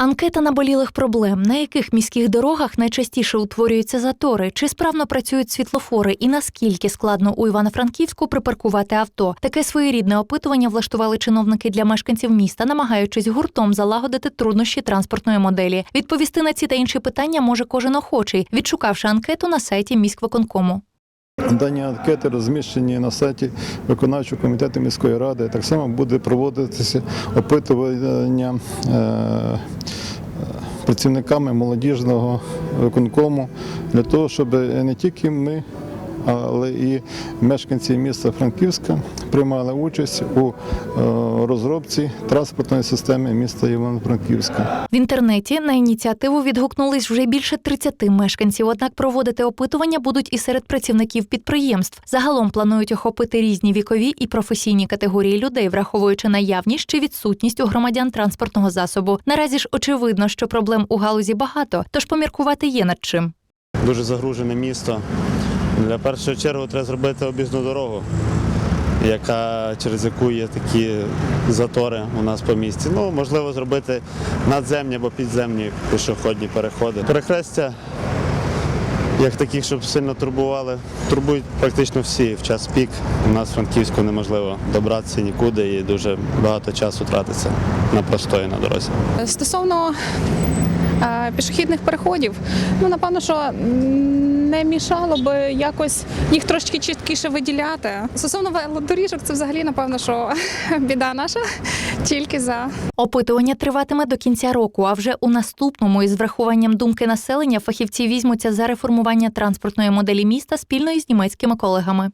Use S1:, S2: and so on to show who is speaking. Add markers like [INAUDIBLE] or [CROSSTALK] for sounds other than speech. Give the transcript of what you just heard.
S1: Анкета наболілих проблем, на яких міських дорогах найчастіше утворюються затори, чи справно працюють світлофори, і наскільки складно у Івано-Франківську припаркувати авто. Таке своєрідне опитування влаштували чиновники для мешканців міста, намагаючись гуртом залагодити труднощі транспортної моделі. Відповісти на ці та інші питання може кожен охочий, відшукавши анкету на сайті міськвиконкому.
S2: Дані анкети розміщені на сайті виконавчого комітету міської ради. Так само буде проводитися опитування е, працівниками молодіжного виконкому для того, щоб не тільки ми, але і мешканці міста Франківська приймали участь у е, розробці транспортної системи міста Івано-Франківська.
S1: В інтернеті на ініціативу відгукнулись вже більше 30 мешканців. Однак проводити опитування будуть і серед працівників підприємств. Загалом планують охопити різні вікові і професійні категорії людей, враховуючи наявність чи відсутність у громадян транспортного засобу. Наразі ж очевидно, що проблем у галузі багато, тож поміркувати є над чим.
S3: дуже загружене місто. Для першої черги треба зробити об'їзну дорогу, яка, через яку є такі затори у нас по місті. Ну, можливо, зробити надземні або підземні пішохідні переходи. Перехрестя, як таких, щоб сильно турбували, турбують практично всі в час пік. У нас в Франківську неможливо добратися нікуди і дуже багато часу тратиться на простої на дорозі.
S4: Стосовно е, пішохідних переходів, ну напевно, що не мішало би якось їх трошки чіткіше виділяти. Стосовно велодоріжок, це взагалі напевно, що [LAUGHS] біда наша тільки за.
S1: Опитування триватиме до кінця року. А вже у наступному, із врахуванням думки населення, фахівці візьмуться за реформування транспортної моделі міста спільно із німецькими колегами.